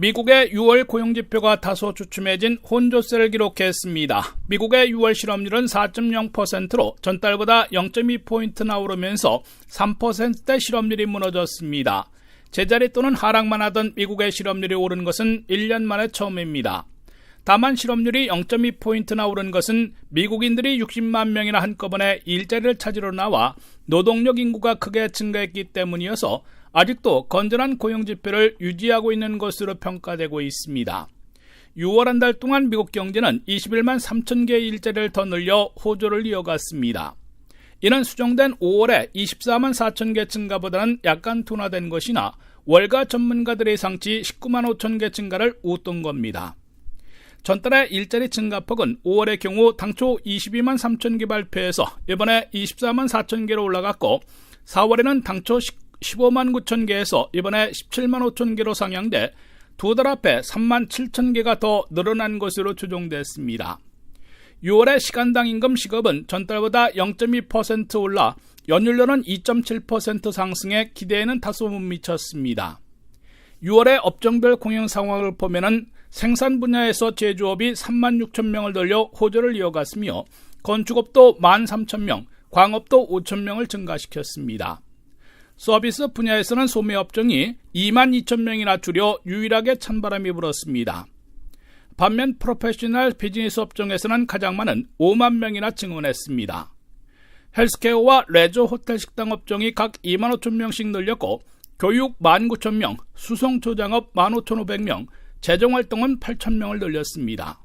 미국의 6월 고용지표가 다소 주춤해진 혼조세를 기록했습니다. 미국의 6월 실업률은 4.0%로 전달보다 0.2포인트나 오르면서 3%대 실업률이 무너졌습니다. 제자리 또는 하락만 하던 미국의 실업률이 오른 것은 1년 만에 처음입니다. 다만 실업률이 0.2포인트나 오른 것은 미국인들이 60만 명이나 한꺼번에 일자리를 찾으러 나와 노동력 인구가 크게 증가했기 때문이어서 아직도 건전한 고용 지표를 유지하고 있는 것으로 평가되고 있습니다. 6월 한 달 동안 미국 경제는 21만 3천 개의 일자리를 더 늘려 호조를 이어갔습니다. 이는 수정된 5월에 24만 4천 개 증가보다는 약간 둔화된 것이나 월가 전문가들의 상치 19만 5천 개 증가를 웃돈 겁니다. 전달의 일자리 증가폭은 5월의 경우 당초 22만 3천 개 발표해서 이번에 24만 4천 개로 올라갔고 4월에는 당초 15만 9천 개에서 이번에 17만 5천 개로 상향돼 두 달 앞에 3만 7천 개가 더 늘어난 것으로 추정됐습니다. 6월의 시간당 임금 시급은 전달보다 0.2% 올라 연율로는 2.7% 상승해 기대에는 다소 못 미쳤습니다. 6월의 업종별 공영 상황을 보면은 생산 분야에서 제조업이 3만 6천 명을 늘려 호조를 이어갔으며 건축업도 1만 3천 명, 광업도 5천 명을 증가시켰습니다. 서비스 분야에서는 소매업종이 2만 2천 명이나 줄여 유일하게 찬바람이 불었습니다. 반면 프로페셔널 비즈니스 업종에서는 가장 많은 5만 명이나 증언했습니다. 헬스케어와 레저 호텔 식당 업종이 각 2만 5천 명씩 늘렸고 교육 1만 9천 명, 수송 조장업 1만 5천5백명 재정 활동은 8천 명을 늘렸습니다.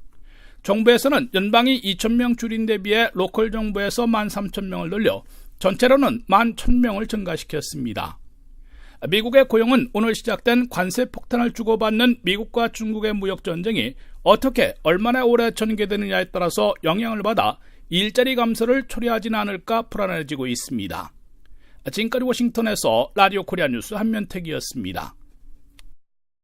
정부에서는 연방이 2천 명 줄인 데 비해 로컬 정부에서 1만 3천 명을 늘려 전체로는 1만 1천 명을 증가시켰습니다. 미국의 고용은 오늘 시작된 관세 폭탄을 주고받는 미국과 중국의 무역 전쟁이 어떻게 얼마나 오래 전개되느냐에 따라서 영향을 받아 일자리 감소를 초래하지는 않을까 불안해지고 있습니다. 지금까지 워싱턴에서 라디오 코리아 뉴스 한면택이었습니다.